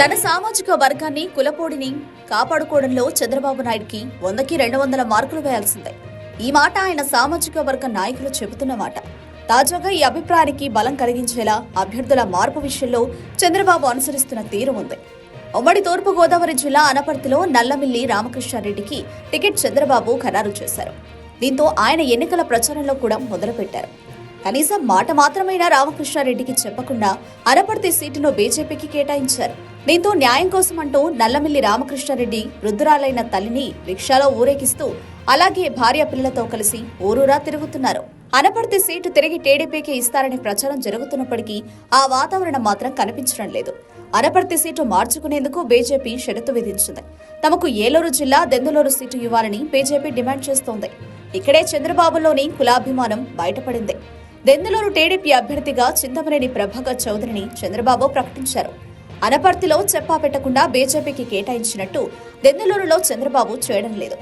తన సామాజిక వర్గాన్ని కులపోడిని కాపాడుకోవడంలో చంద్రబాబు నాయుడుకి వందకి రెండు వందల మార్కులు వేయాల్సిందే. ఈ మాట ఆయన సామాజిక వర్గ నాయకులు చెబుతున్న మాట. తాజాగా ఈ అభిప్రాయానికి బలం కలిగించేలా అభ్యర్థుల మార్పు విషయంలో చంద్రబాబు అనుసరిస్తున్న తీరు ఉంది. ఉమ్మడి తూర్పుగోదావరి జిల్లా అనపర్తిలో నల్లమిల్లి రామకృష్ణారెడ్డికి టికెట్ చంద్రబాబు ఖరారు చేశారు. దీంతో ఆయన ఎన్నికల ప్రచారంలో కూడా మొదలుపెట్టారు. కనీసం మాట మాత్రమైనా రామకృష్ణారెడ్డికి చెప్పకుండా అనపర్తి సీటును బీజేపీకి కేటాయించారు. దీంతో న్యాయం కోసం అంటూ నల్లమిల్లి రామకృష్ణారెడ్డి వృద్ధురాలైన తల్లిని రిక్షాలో ఊరేగిస్తూ అలాగే భార్య పిల్లలతో కలిసి ఊరూరా తిరుగుతున్నారు. అనపర్తి సీటు తిరిగి టీడీపీకి ఇస్తారని ప్రచారం జరుగుతున్నప్పటికీ ఆ వాతావరణం మాత్రం కనిపించడం లేదు. అనపర్తి సీటు మార్చుకునేందుకు బీజేపీ షరతు విధించింది. తమకు ఏలూరు జిల్లా దెందులూరు సీటు ఇవ్వాలని బీజేపీ డిమాండ్ చేస్తోంది. ఇక్కడే చంద్రబాబులోని కులాభిమానం బయటపడింది. దెందులూరు టీడీపీ అభ్యర్థిగా చింతమనేని ప్రభాకర్ చౌదరిని చంద్రబాబు ప్రకటించారు. అనపర్తిలో చెప్పా పెట్టకుండా బీజేపీకి కేటాయించినట్టు దెందులూరులో చంద్రబాబు చేయడం లేదు.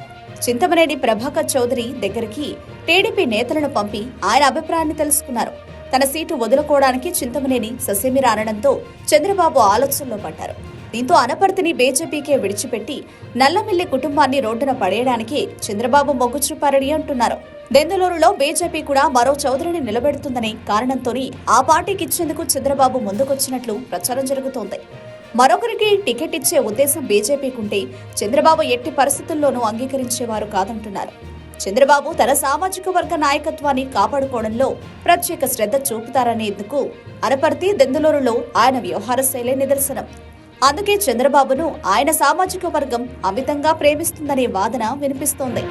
చింతమనేని ప్రభాకర్ చౌదరి దగ్గరికి టీడీపీ నేతలను పంపి ఆయన అభిప్రాయాన్ని తెలుసుకున్నారు. తన సీటు వదులుకోవడానికి చింతమనేని ససేమిరా అనడంతో చంద్రబాబు ఆలోచనలో పడ్డారు. దీంతో అనపర్తిని బీజేపీకే విడిచిపెట్టి నల్లమిల్లి కుటుంబాన్ని రోడ్డున పడేయడానికి చంద్రబాబు మొగ్గు చూపారని అంటున్నారు. దెందులూరులో బీజేపీ కూడా మరో చౌదరిని నిలబెడుతుందనే కారణంతోనే ఆ పార్టీకి ఇచ్చేందుకు చంద్రబాబు ముందుకొచ్చినట్లు ప్రచారం జరుగుతోంది. మరొకరికి టికెట్ ఇచ్చే ఉద్దేశం బీజేపీకుంటే చంద్రబాబు ఎట్టి పరిస్థితుల్లోనూ అంగీకరించేవారు కాదంటున్నారు. చంద్రబాబు తన సామాజిక వర్గ నాయకత్వాన్ని కాపాడుకోవడంలో ప్రత్యేక శ్రద్ధ చూపుతారనేందుకు అనపర్తి దెందులూరులో ఆయన వ్యవహార శైలే నిదర్శనం. అందుకే చంద్రబాబును ఆయన సామాజిక వర్గం అమితంగా ప్రేమిస్తుందనే వాదన వినిపిస్తోంది.